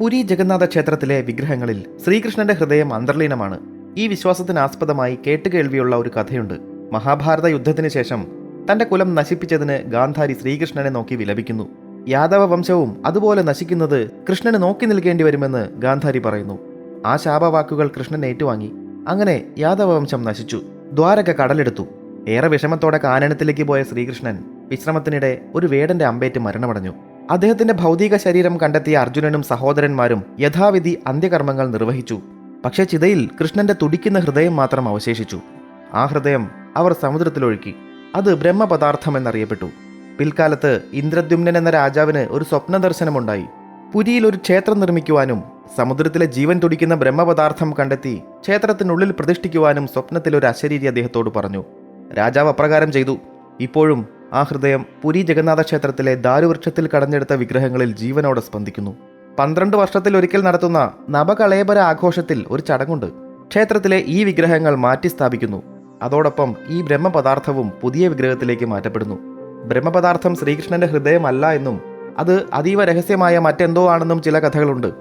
പുരി ജഗന്നാഥ ക്ഷേത്രത്തിലെ വിഗ്രഹങ്ങളിൽ ശ്രീകൃഷ്ണന്റെ ഹൃദയം അന്തർലീനമാണ്. ഈ വിശ്വാസത്തിനാസ്പദമായി കേട്ടുകേൾവിയുള്ള ഒരു കഥയുണ്ട്. മഹാഭാരത യുദ്ധത്തിന് ശേഷം തന്റെ കുലം നശിപ്പിച്ചതിന് ഗാന്ധാരി ശ്രീകൃഷ്ണനെ നോക്കി വിലപിക്കുന്നു. യാദവ വംശവും അതുപോലെ നശിക്കുന്നത് കൃഷ്ണന് നോക്കി നിൽക്കേണ്ടി വരുമെന്ന് ഗാന്ധാരി പറയുന്നു. ആ ശാപവാക്കുകൾ കൃഷ്ണൻ ഏറ്റുവാങ്ങി. അങ്ങനെ യാദവ വംശം നശിച്ചു. ദ്വാരക കടലെടുത്തു. ഏറെ വിഷമത്തോടെ കാനനത്തിലേക്ക് പോയ ശ്രീകൃഷ്ണൻ വിശ്രമത്തിനിടെ ഒരു വേടന്റെ അമ്പേറ്റ് മരണമടഞ്ഞു. അദ്ദേഹത്തിന്റെ ഭൗതിക ശരീരം കണ്ടെത്തിയ അർജുനനും സഹോദരന്മാരും യഥാവിധി അന്ത്യകർമ്മങ്ങൾ നിർവഹിച്ചു. പക്ഷേ ചിതയിൽ കൃഷ്ണന്റെ തുടിക്കുന്ന ഹൃദയം മാത്രം അവശേഷിച്ചു. ആ ഹൃദയം അവർ സമുദ്രത്തിലൊഴുക്കി. അത് ബ്രഹ്മപദാർത്ഥം എന്നറിയപ്പെട്ടു. പിൽക്കാലത്ത് ഇന്ദ്രദ്യുമ്നൻ എന്ന രാജാവിന് ഒരു സ്വപ്ന ദർശനമുണ്ടായി പുരിയിൽ ഒരു ക്ഷേത്രം നിർമ്മിക്കുവാനും സമുദ്രത്തിലെ ജീവൻ തുടിക്കുന്ന ബ്രഹ്മപദാർത്ഥം കണ്ടെത്തി ക്ഷേത്രത്തിനുള്ളിൽ പ്രതിഷ്ഠിക്കുവാനും സ്വപ്നത്തിൽ ഒരു അശരീരി അദ്ദേഹത്തോട് പറഞ്ഞു. രാജാവ് അപ്രകാരം ചെയ്തു. ഇപ്പോഴും ആ ഹൃദയം പുരി ജഗന്നാഥ ക്ഷേത്രത്തിലെ ദാരുവൃക്ഷത്തിൽ കടഞ്ഞെടുത്ത വിഗ്രഹങ്ങളിൽ ജീവനോടെ സ്പന്ദിക്കുന്നു. പന്ത്രണ്ട് വർഷത്തിൽ ഒരിക്കൽ നടത്തുന്ന നവകളേബര ആഘോഷത്തിൽ ഒരു ചടങ്ങുണ്ട്. ക്ഷേത്രത്തിലെ ഈ വിഗ്രഹങ്ങൾ മാറ്റി സ്ഥാപിക്കുന്നു. അതോടൊപ്പം ഈ ബ്രഹ്മപദാർത്ഥവും പുതിയ വിഗ്രഹത്തിലേക്ക് മാറ്റപ്പെടുന്നു. ബ്രഹ്മപദാർത്ഥം ശ്രീകൃഷ്ണന്റെ ഹൃദയമല്ല എന്നും അത് അതീവ രഹസ്യമായ മറ്റെന്തോ ആണെന്നും ചില കഥകളുണ്ട്.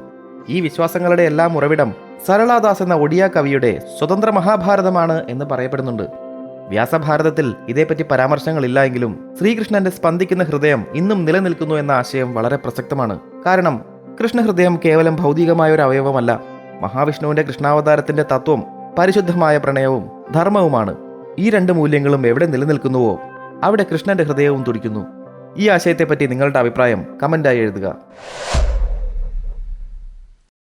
ഈ വിശ്വാസങ്ങളുടെ എല്ലാം ഉറവിടം സരളാദാസ് എന്ന ഒഡിയ കവിയുടെ സ്വതന്ത്ര മഹാഭാരതമാണ് എന്ന് പറയപ്പെടുന്നുണ്ട്. വ്യാസഭാരതത്തിൽ ഇതേപ്പറ്റി പരാമർശങ്ങളില്ല എങ്കിലും ശ്രീകൃഷ്ണന്റെ സ്പന്ദിക്കുന്ന ഹൃദയം ഇന്നും നിലനിൽക്കുന്നു എന്ന ആശയം വളരെ പ്രസക്തമാണ്. കാരണം കൃഷ്ണഹൃദയം കേവലം ഭൗതികമായ ഒരു അവയവമല്ല. മഹാവിഷ്ണുവിന്റെ കൃഷ്ണാവതാരത്തിന്റെ തത്വം പരിശുദ്ധമായ പ്രണയവും ധർമ്മവുമാണ്. ഈ രണ്ട് മൂല്യങ്ങളും എവിടെ നിലനിൽക്കുന്നുവോ അവിടെ കൃഷ്ണന്റെ ഹൃദയവും തുടിക്കുന്നു. ഈ ആശയത്തെപ്പറ്റി നിങ്ങളുടെ അഭിപ്രായം കമന്റായി എഴുതുക.